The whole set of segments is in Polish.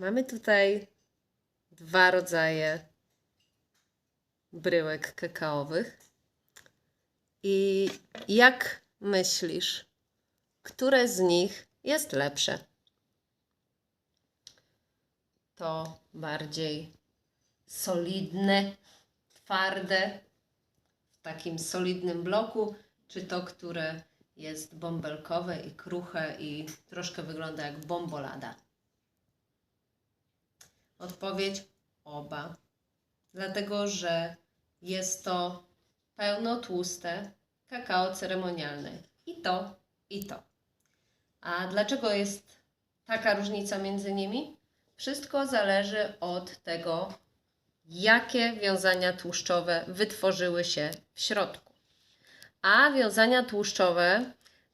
Mamy tutaj dwa rodzaje bryłek kakaowych. I jak myślisz, które z nich jest lepsze? To bardziej solidne, twarde, w takim solidnym bloku, czy to, które jest bąbelkowe i kruche i troszkę wygląda jak bombolada? Odpowiedź oba. Dlatego, że jest to pełnotłuste kakao ceremonialne. I to, i to. A dlaczego jest taka różnica między nimi? Wszystko zależy od tego, jakie wiązania tłuszczowe wytworzyły się w środku. A wiązania tłuszczowe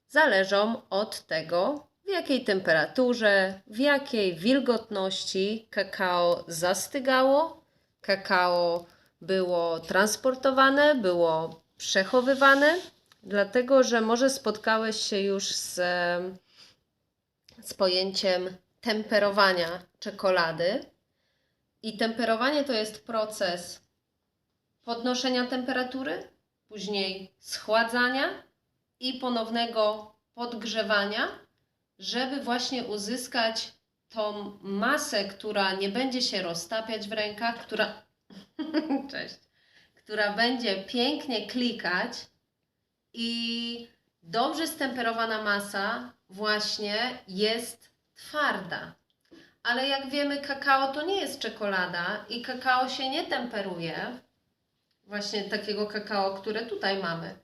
zależą od tego, w jakiej temperaturze, w jakiej wilgotności kakao zastygało, kakao było transportowane, było przechowywane, dlatego że może spotkałeś się już z, z pojęciem temperowania czekolady. I temperowanie to jest proces podnoszenia temperatury, później schładzania i ponownego podgrzewania, żeby właśnie uzyskać tą masę, która nie będzie się roztapiać w rękach, która cześć, która będzie pięknie klikać i dobrze stemperowana masa właśnie jest twarda. Ale jak wiemy, kakao to nie jest czekolada i kakao się nie temperuje. Właśnie takiego kakao, które tutaj mamy.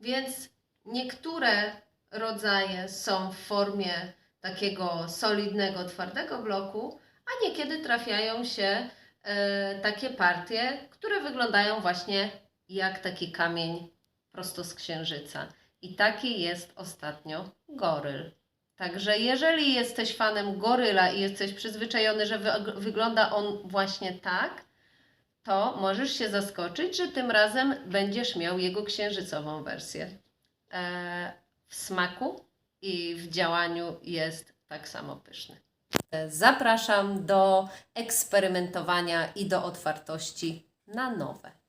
Więc niektóre rodzaje są w formie takiego solidnego, twardego bloku, a niekiedy trafiają się e, takie partie, które wyglądają właśnie jak taki kamień prosto z księżyca. I taki jest ostatnio goryl. Także jeżeli jesteś fanem goryla i jesteś przyzwyczajony, że wy- wygląda on właśnie tak, to możesz się zaskoczyć, że tym razem będziesz miał jego księżycową wersję. E, w smaku i w działaniu jest tak samo pyszny. Zapraszam do eksperymentowania i do otwartości na nowe.